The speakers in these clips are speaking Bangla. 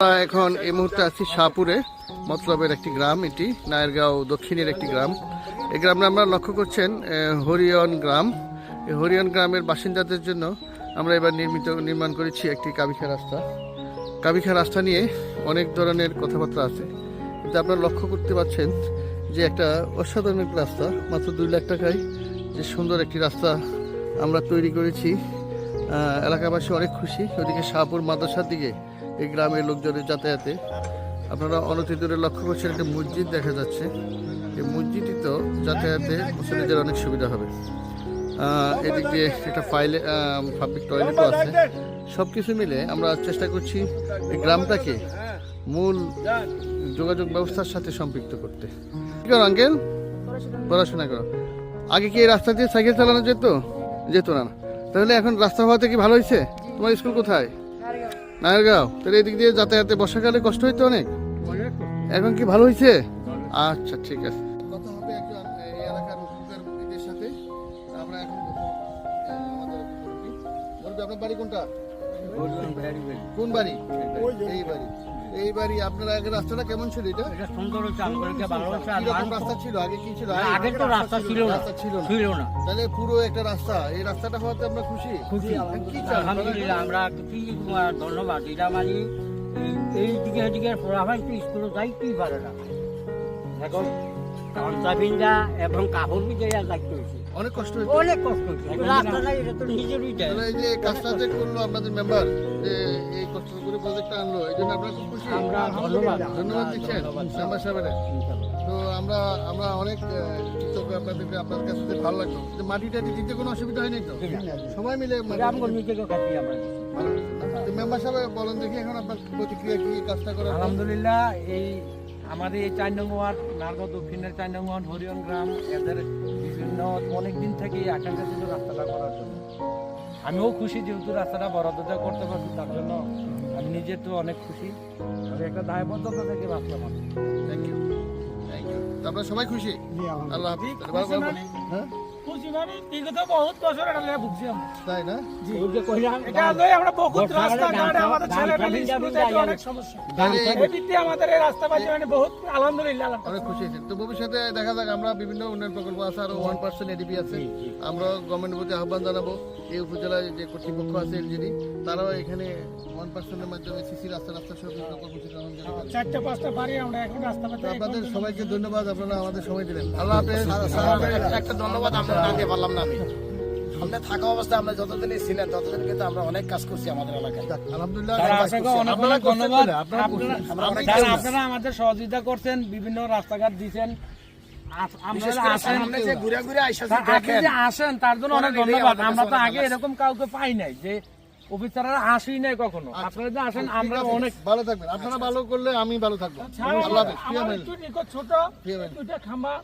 এখন এই মুহূর্তে আছি শাহপুরে, মতলবের একটি গ্রাম এটি, নায়েরগাঁও দক্ষিণের একটি গ্রাম। এই গ্রামে আমরা লক্ষ্য করছেন হরিয়ন গ্রাম। এই হরিয়ন গ্রামের বাসিন্দাদের জন্য আমরা এবার নির্মিত, নির্মাণ করেছি একটি কাবিখা রাস্তা। কাবিখা রাস্তা নিয়ে অনেক ধরনের কথাবার্তা আছে। কিন্তু আপনারা লক্ষ্য করতে পারছেন যে একটা অসাধারণ একটি রাস্তা, মাত্র দুই লাখ টাকায় যে সুন্দর একটি রাস্তা আমরা তৈরি করেছি। এলাকাবাসী অনেক খুশি। ওদিকে শাহপুর মাদ্রাসার দিকে এই গ্রামের লোকজনের যাতায়াতে আপনারা অনতি দূরে লক্ষ্য করছেন একটা মসজিদ দেখা যাচ্ছে। এই মসজিদটি তো যাতায়াতে মুসলিমদের অনেক সুবিধা হবে। এদিক দিয়ে একটা ফাইলে পাবলিক টয়লেটও আছে। সব কিছু মিলে আমরা চেষ্টা করছি এই গ্রামটাকে মূল যোগাযোগ ব্যবস্থার সাথে সম্পৃক্ত করতে। কি করো আঙ্কেল পড়াশোনা করো। আগে কি এই রাস্তা দিয়ে সাইকেল চালানো যেত? যেত না। তাহলে এখন রাস্তা হওয়াতে কি ভালো হয়েছে? তোমার স্কুল কোথায়? নায়ারগাঁও তাহলে এদিক দিয়ে যাতায়াতে বর্ষাকালে কষ্ট হইতো অনেক? এখন কি ভালো হয়েছে আচ্ছা ঠিক আছে। কথা হবে একজন এই এলাকার মুরব্বীদের সাথে। আমরা এখন আমাদের আপনার বাড়ি কোনটা? কোন বাড়ি? এই বাড়ি। এই বাড়ি আপনার আগে রাস্তাটা কেমন ছিল এটা? এটা সুন্দর ভালো রাস্তা? ছিল? আগে কি ছিল? আগে তো রাস্তা ছিল না। রাস্তা ছিল না। ছিল না। তাহলে পুরো একটা রাস্তা। এই রাস্তাটা হওয়াতে আমরা খুশি? খুশি। কি আলহামদুলিল্লাহ আমরা কি ধন্যবাদ। এটা মানে এই- দিকে এদিকে পড়াভাই তো স্কুলে যাইতেই পারে না এখন পঞ্চাবিন্দা এবং কাপড় বিজয় যাইতে হয়েছে। অনেক কষ্ট হয়েছে অনেক কষ্ট হচ্ছে রাস্তা নাই এটা তো নিজেরই তাহলে এই যে কাজটা যে করল আপনাদের মেম্বার যে এই কষ্ট করে প্রজেক্টটা আনলো এই জন্য আপনারা খুব খুশি? আমরা ধন্যবাদ ধন্যবাদ। দিচ্ছেন মেম্বার সাহেবের। তো আমরা আমরা অনেক কৃতজ্ঞ আপনাদের কাছে ভালো লাগল যে মাটি টাটি দিতে কোনো অসুবিধা হয়নি তো? সবাই মিলে মেম্বার সাহেব বলেন দেখি এখন আপনার প্রতিক্রিয়া কি কাজটা পর? আলহামদুলিল্লাহ এই আমাদের এই চার নং ওয়ার্ড নার্গ দক্ষিণের চার নং ওয়ার্ড হরিয়ন গ্রাম এদের বিভিন্ন অনেক দিন থেকে আকাঙ্ক্ষা ছিল রাস্তাটা করার জন্য। আমিও খুশি যেহেতু রাস্তাটা বরাদ্দ করতে পারছি তার জন্য আমি নিজে তো অনেক খুশি। আমি একটা দায়বদ্ধতা থেকে বাঁচলাম থ্যাংক ইউ থ্যাংক ইউ তারপরে সবাই খুশি? আল্লাহ হাফিজ। ভালো ভালো বলি। খুশি বিগত বহুত বছর এটা নিয়ে ভুগছি আমরা। তাই না? ওই যে কইলাম, এটা লয়ে আমরা বহুত বর্ষাকালে রাস্তাঘাট আমাদের গান ছেলেমেয়ে স্কুল যেতে অনেক সমস্যা তাহলে এই দিক দিয়ে আমাদের এই রাস্তা পাইছে মানে বহুত আলহামদুলিল্লাহ আলহামদুলিল্লাহ। অনেক খুশি হয়েছে তো ভবিষ্যতে দেখা যাক আমরা বিভিন্ন উন্নয়ন প্রকল্প আছে আরও ওয়ান পার্সেন্ট এডিপি আছে আমরা গভর্নমেন্টের প্রতি আহ্বান জানাব এই উপজেলায় যে কর্তৃপক্ষ আছে এলজিডি তারাও এখানে ওয়ান পার্সেন্টের মাধ্যমে সিসি রাস্তা রাস্তা কর্মসূচি গ্রহণ করে পারে। পাঁচটা বাড়ি আমরা এখন রাস্তা আপনাদের সবাইকে ধন্যবাদ আপনারা আমাদের সময় দিলেন। আল্লাহ হাফেজ একটা ধন্যবাদ আমরা পারলাম না আমি। আমরা থাকা অবস্থায় আমরা যতদিনই ছিলেন ততদিন কিন্তু আমরা অনেক কাজ করছি আমাদের এলাকায়। আলহামদুলিল্লাহ আপনারা ধন্যবাদ। আপনারা আপনারা-। আপনারা আমাদের সহযোগিতা করছেন বিভিন্ন রাস্তাঘাট দিচ্ছেন আপনারা আসেন। তার জন্য অনেক ধন্যবাদ। আমরা তো আগে এরকম কাউকে পাই নাই যে অফিসাররা আসি নাই কখনো। আপনারা যে আসেন আমরা অনেক ভালো থাকবেন। আপনারা ভালো করলে আমি ভালো থাকব। আল্লাহ ছোট দুইটা খাম্বা।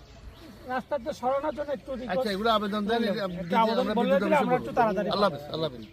রাস্তাতে সরানোর জন্য একটু আচ্ছা এগুলো আবেদন দেন আমরা একটু তাড়াতাড়ি আল্লাহ হাফেজ আল্লাহ হাফেজ।